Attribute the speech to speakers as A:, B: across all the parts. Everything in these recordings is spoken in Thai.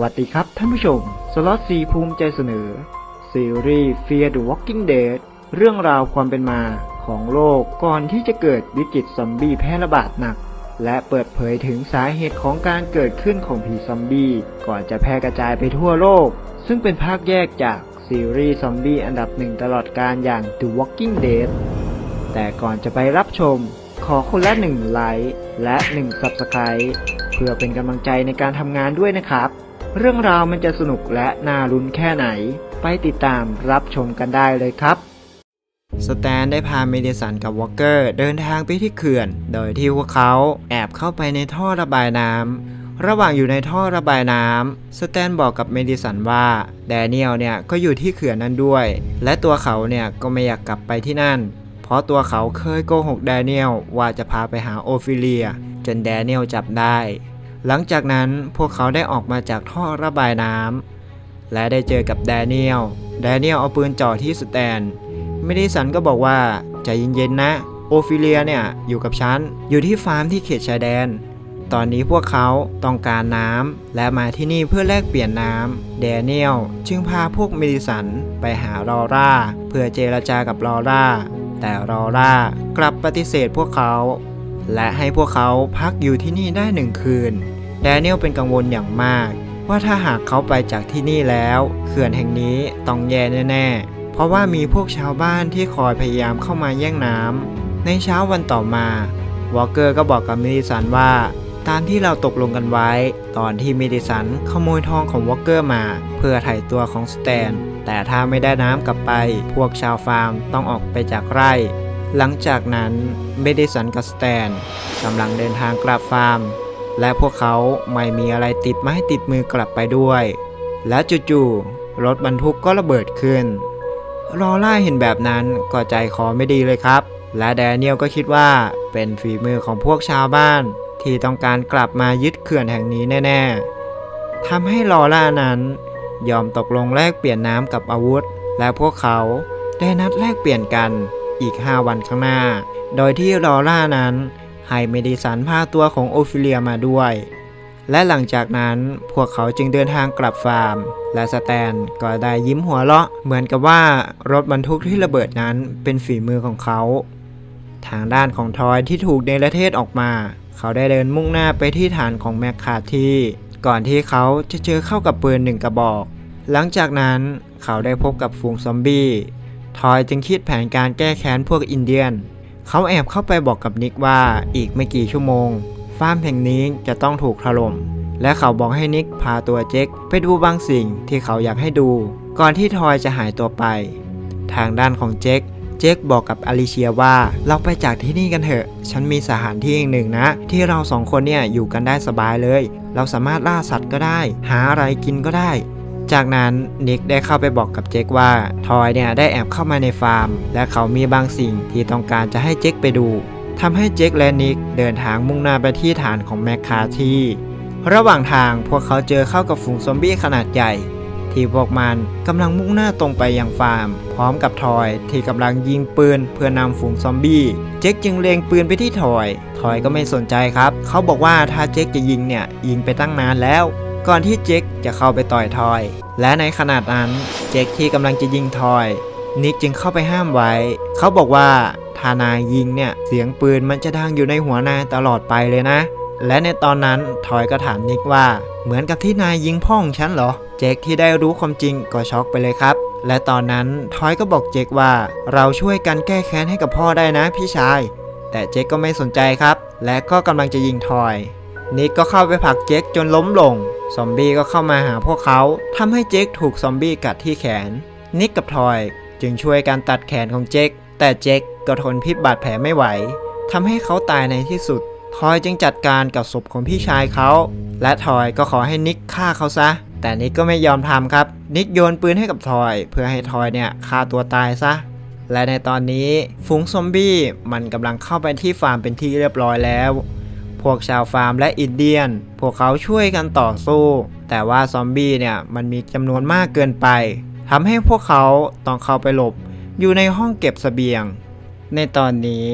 A: วัสดีครับท่านผู้ชม สล็อตซีภูมิใจเสนอ ซีรีส์ Fear the Walking Dead เรื่องราวความเป็นมาของโลกก่อนที่จะเกิดวิกฤตซอมบี้แพร่ระบาดหนัก และเปิดเผยถึงสาเหตุของการเกิดขึ้นของผีซอมบี้ก่อนจะแพร่กระจายไปทั่วโลก ซึ่งเป็นภาคแยกจากซีรีส์ซอมบี้อันดับหนึ่งตลอดการอย่าง The Walking Dead แต่ก่อนจะไปรับชม ขอคนละหนึ่งไลค์และหนึ่ง Subscribe เพื่อเป็นกำลังใจในการทำงานด้วยนะครับ เรื่องราวมันจะสนุกและน่าลุ้นแค่ไหน ไปติดตามรับชมกันได้เลยครับ สแตนได้พาเมดิสันกับวอลเกอร์เดินทางไปที่เขื่อน โดยที่พวกเขาแอบเข้าไปในท่อระบายน้ำระหว่างอยู่ในท่อระบายน้ำสแตนบอกกับเมดิสันว่าแดเนียลเนี่ยก็อยู่ที่เขื่อนนั้นด้วย และตัวเขาเนี่ยก็ไม่อยากกลับไปที่นั่น เพราะตัวเขาเคยโกหกแดเนียลว่าจะพาไปหาโอฟิเลีย จนแดเนียลจับได้ หลังจากนั้นพวกเขาได้ออกมาจากท่อระบายน้ำและได้เจอกับแดเนียล แดเนียลเอาปืนจ่อที่สแตนเมดิสันก็บอกว่าใจเย็นๆนะ โอฟิเลียเนี่ยอยู่กับฉัน อยู่ที่ฟาร์มที่เขตชายแดน ตอนนี้พวกเขาต้องการน้ำและมาที่นี่เพื่อแลกเปลี่ยนน้ำแดเนียลจึงพาพวกเมดิสันไปหารอร่า เพื่อเจรจากับลอร่า แต่ลอร่ากลับปฏิเสธพวกเขา และให้พวกเขาพักอยู่ที่นี่ได้หนึ่งคืนแดเนียลเป็นกังวลอย่างมาก ว่าถ้าหากเขาไปจากที่นี่แล้วเขื่อนแห่งนี้ต้องแย่แน่ๆ เพราะว่ามีพวกชาวบ้านที่คอยพยายามเข้ามาแย่งน้ำในเช้าวันต่อมาวอลเกอร์ก็บอกกับมิดิสันว่า ตามที่เราตกลงกันไว้ ตอนที่มิดิสันขโมยทองของวอลเกอร์มา เพื่อไถ่ตัวของสแตน แต่ถ้าไม่ได้น้ำกลับไป พวกชาวฟาร์มต้องออกไปจากไร่ หลังจากนั้นเมดิสันกับสแตนกำลังเดินทางกลับฟาร์ม และพวกเขาไม่มีอะไรติดไม้ติดมือกลับไปด้วย และจู่ๆรถบรรทุกก็ระเบิดขึ้นลอล่าเห็นแบบนั้นก็ใจคอไม่ดีเลยครับ และแดเนียลก็คิดว่าเป็นฝีมือของพวกชาวบ้าน ที่ต้องการกลับมายึดเขื่อนแห่งนี้แน่ๆทำให้ลอล่านั้น ยอมตกลงแลกเปลี่ยนน้ำกับอาวุธ และพวกเขาได้นัดแลกเปลี่ยนกัน อีก 5 วันข้างหน้า โดยที่ลอล่านั้นให้เมดิสันพาตัวของโอฟิเลียมาด้วย และหลังจากนั้นพวกเขาจึงเดินทางกลับฟาร์ม และสแตนก็ได้ยิ้มหัวเราะ เหมือนกับว่ารถบรรทุกที่ระเบิดนั้นเป็นฝีมือของเขา ทางด้านของทอยที่ถูกเนรเทศออกมา เขาได้เดินมุ่งหน้าไปที่ฐานของแมคคาทีก่อนที่เขาจะเจอเข้ากับปืนหนึ่งกระบอก หลังจากนั้นเขาได้พบกับฝูงซอมบี้ ทอยจึงคิดแผนการแก้แค้นพวกอินเดียน เขาแอบเข้าไปบอกกับนิกว่าอีกไม่กี่ชั่วโมง ฟาร์มแห่งนี้จะต้องถูกถล่ม และเขาบอกให้นิกพาตัวเจ็คไปดูบางสิ่งที่เขาอยากให้ดู ก่อนที่ทอยจะหายตัวไป ทางด้านของเจ็คเจ็คบอกกับอลิเชียว่าเราไปจากที่นี่กันเถอะ ฉันมีสถานที่แห่งหนึ่งนะ ที่เราสองคนเนี่ยอยู่กันได้สบายเลย เราสามารถล่าสัตว์ก็ได้ หาอะไรกินก็ได้ จากนั้นนิกได้เข้าไปบอกกับเจคว่าทอยเนี่ยได้แอบเข้ามาในฟาร์ม และเขามีบางสิ่งที่ต้องการจะให้เจคไปดูทำให้เจคและนิกเดินทางมุ่งหน้าไปที่ฐานของแมคคาทีระหว่างทางพวกเขาเจอเข้ากับฝูงซอมบี้ขนาดใหญ่ ที่พวกมันกำลังมุ่งหน้าตรงไปยังฟาร์ม พร้อมกับทอยที่กำลังยิงปืนเพื่อนำฝูงซอมบี้เจคจึงเล็งปืนไปที่ทอย ทอยก็ไม่สนใจครับ เขาบอกว่าถ้าเจคจะยิงเนี่ยยิงไปตั้งนานแล้ว ก่อนที่เจคจะเข้าไปต่อยทอย และในขณะนั้นเจคที่กำลังจะยิงทอย นิกจึงเข้าไปห้ามไว้ เขาบอกว่าถ้านายยิงเนี่ยเสียงปืนมันจะดังอยู่ในหัวนายตลอดไปเลยนะ และในตอนนั้นทอยก็ถามนิกว่า เหมือนกับที่นายยิงพ่อของฉันเหรอ เจคที่ได้รู้ความจริงก็ช็อกไปเลยครับ และตอนนั้นทอยก็บอกเจคว่า เราช่วยกันแก้แค้นให้กับพ่อได้นะพี่ชาย แต่เจคก็ไม่สนใจครับ และก็กำลังจะยิงทอย นิกก็เข้าไปผลักเจคจนล้มลง ซอมบี้ก็เข้ามาหาพวกเขาทำให้เจคถูกซอมบี้กัดที่แขน นิกกับทอยจึงช่วยกันตัดแขนของเจคแต่เจคก็ทนพิษบาดแผลไม่ไหวทำให้เขาตายในที่สุด ทอยจึงจัดการกับศพของพี่ชายเขา และทอยก็ขอให้นิกฆ่าเขาซะ แต่นิกก็ไม่ยอมทำครับ นิกโยนปืนให้กับทอย เพื่อให้ทอยเนี่ยฆ่าตัวตายซะ และในตอนนี้ฝูงซอมบี้มันกำลังเข้าไปที่ฟาร์มเป็นที่เรียบร้อยแล้ว พวกชาวฟาร์มและอินเดียน พวกเขาช่วยกันต่อสู้ แต่ว่าซอมบี้เนี่ยมันมีจำนวนมากเกินไปทำให้พวกเขาต้องเข้าไปหลบ อยู่ในห้องเก็บเสบียง ในตอนนี้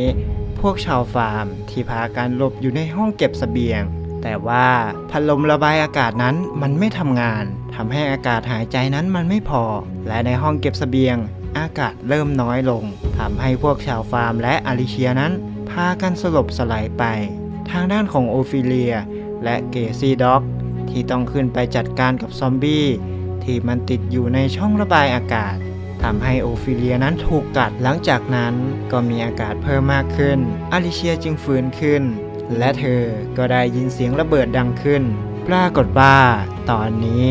A: พวกชาวฟาร์มที่พากันหลบอยู่ในห้องเก็บเสบียง แต่ว่าพัดลมระบายอากาศนั้นมันไม่ทำงานทำให้อากาศหายใจนั้นมันไม่พอ และในห้องเก็บเสบียง อากาศเริ่มน้อยลงทำให้พวกชาวฟาร์มและอาริเชียนั้น พากันสลบสลายไป ทางด้านของโอฟิเลีย และเกซี่ด็อก ที่ต้องขึ้นไปจัดการกับซอมบี้ที่มันติดอยู่ในช่องระบายอากาศทำให้โอฟิเลียนั้นถูกกัดหลังจากนั้นก็มีอากาศเพิ่มมากขึ้น อาริเชียจึงฟื้นขึ้น และเธอก็ได้ยินเสียงระเบิดดังขึ้น ปรากฏว่า ตอนนี้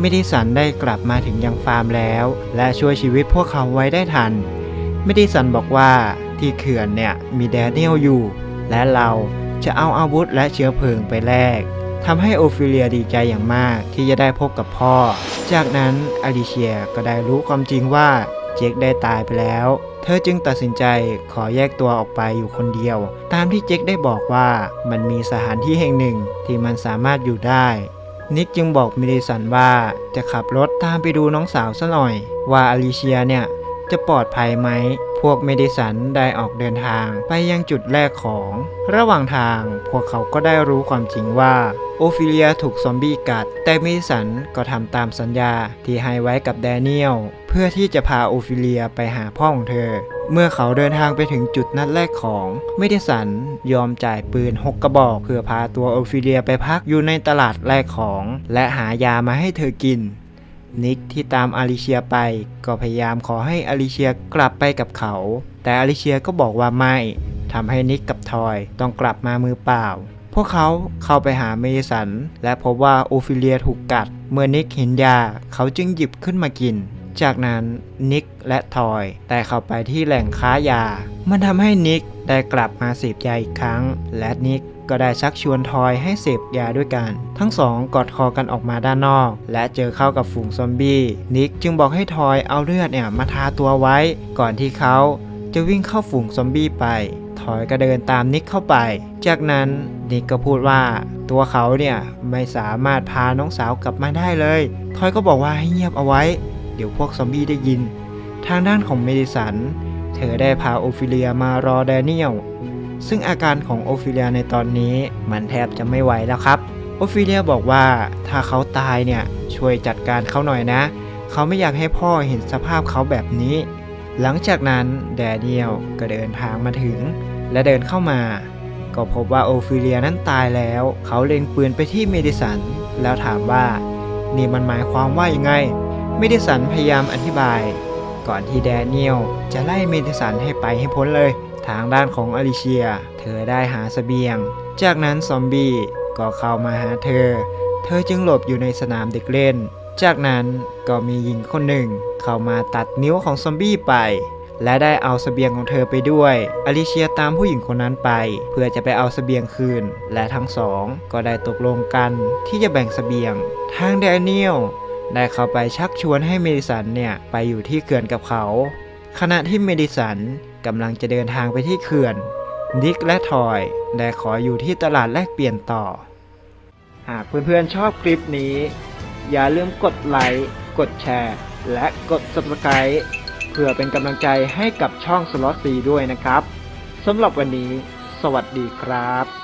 A: มิดิสันได้กลับมาถึงยังฟาร์มแล้ว และช่วยชีวิตพวกเขาไว้ได้ทัน มิดิสันบอกว่าที่เขื่อนเนี่ยมีแดเนียลอยู่ และเรา จะเอาอาวุธและเชื้อเพลิงไปแลกทำให้โอฟิเลียดีใจอย่างมากที่จะได้พบกับพ่อ จากนั้นอลิเชียก็ได้รู้ความจริงว่าเจคได้ตายไปแล้ว เธอจึงตัดสินใจขอแยกตัวออกไปอยู่คนเดียว ตามที่เจคได้บอกว่ามันมีสถานที่แห่งหนึ่งที่มันสามารถอยู่ได้ นิกจึงบอกมิเดสันว่าจะขับรถตามไปดูน้องสาวซะหน่อย ว่าอลิเชียเนี่ย จะปลอดภัยไหม พวกเมดิสันได้ออกเดินทางไปยังจุดแรกของ ระหว่างทางพวกเขาก็ได้รู้ความจริงว่าโอฟิเลียถูกซอมบี้กัด แต่เมดิสันก็ทำตามสัญญาที่ให้ไว้กับแดเนียล เพื่อที่จะพาโอฟิเลียไปหาพ่อของเธอ เมื่อเขาเดินทางไปถึงจุดนัดแรกของเมดิสันยอมจ่ายปืน6กระบอก เพื่อพาตัวโอฟิเลียไปพักอยู่ในตลาดแรกของ และหายามาให้เธอกิน นิกที่ตามอาริเชียไป ก็พยายามขอให้อาริเชียกลับไปกับเขา แต่อาริเชียก็บอกว่าไม่ทำให้นิกกับทอยต้องกลับมามือเปล่า พวกเขาเข้าไปหาเมสัน และพบว่าโอฟิเลียถูกกัด เมื่อนิกเห็นยาเขาจึงหยิบขึ้นมากิน จากนั้นนิกและทอยได้เข้าไปที่แหล่งค้ายา มันทำให้นิกได้กลับมาเสพยาอีกครั้ง และนิก ก็ได้ชักชวนทอยให้เสพยาด้วยกัน ทั้งสองกอดคอกันออกมาด้านนอก และเจอเข้ากับฝูงซอมบี้ นิกจึงบอกให้ทอยเอาเลือดเนี่ยมาทาตัวไว้ ก่อนที่เขาจะวิ่งเข้าฝูงซอมบี้ไปทอยก็เดินตามนิกเข้าไป จากนั้นนิกก็พูดว่า ตัวเขาเนี่ยไม่สามารถพาน้องสาวกลับมาได้เลย ทอยก็บอกว่าให้เงียบเอาไว้ เดี๋ยวพวกซอมบี้ได้ยิน ทางด้านของเมดิสัน เธอได้พาโอฟิเลียมารอแดเนียล ซึ่งอาการของโอฟิเลียในตอนนี้มันแทบจะไม่ไหวแล้วครับ โอฟิเลียบอกว่าถ้าเขาตายเนี่ยช่วยจัดการเขาหน่อยนะ เขาไม่อยากให้พ่อเห็นสภาพเขาแบบนี้ หลังจากนั้นแดเนียลก็เดินทางมาถึง และเดินเข้ามา ก็พบว่าโอฟิเลียนั้นตายแล้ว เขาเล็งปืนไปที่เมดิสัน แล้วถามว่านี่มันหมายความว่ายังไง เมดิสันพยายามอธิบาย ก่อนที่แดเนียลจะไล่เมดิสันให้ไปให้พ้นเลย ทางด้านของอลิเชีย เธอได้หาสเสบียง จากนั้นซอมบี้ก็เข้ามาหาเธอ เธอจึงหลบอยู่ในสนามเด็กเล่น จากนั้นก็มีหญิงคนหนึ่ง เข้ามาตัดนิ้วของซอมบี้ไป และได้เอาสเสบียงของเธอไปด้วย อลิเชียตามผู้หญิงคนนั้นไป เพื่อจะไปเอาสเสบียงคืน และทั้งสองก็ได้ตกลงกันที่จะแบ่งสเสบียง ทางแดเนียลได้เข้าไปชักชวนให้เมดิสันเนี่ยไปอยู่ที่เขื่อนกับเขา ขณะที่เมดิสัน กำลังจะเดินทางไปที่เขื่อน นิกและทอยได้ขออยู่ที่ตลาดแลกเปลี่ยนต่อ หากเพื่อนๆชอบคลิปนี้ อย่าลืมกดไลค์กดแชร์ และกด subscribe เพื่อเป็นกำลังใจให้กับช่องสล็อตซีด้วยนะครับสำหรับวันนี้ สวัสดีครับ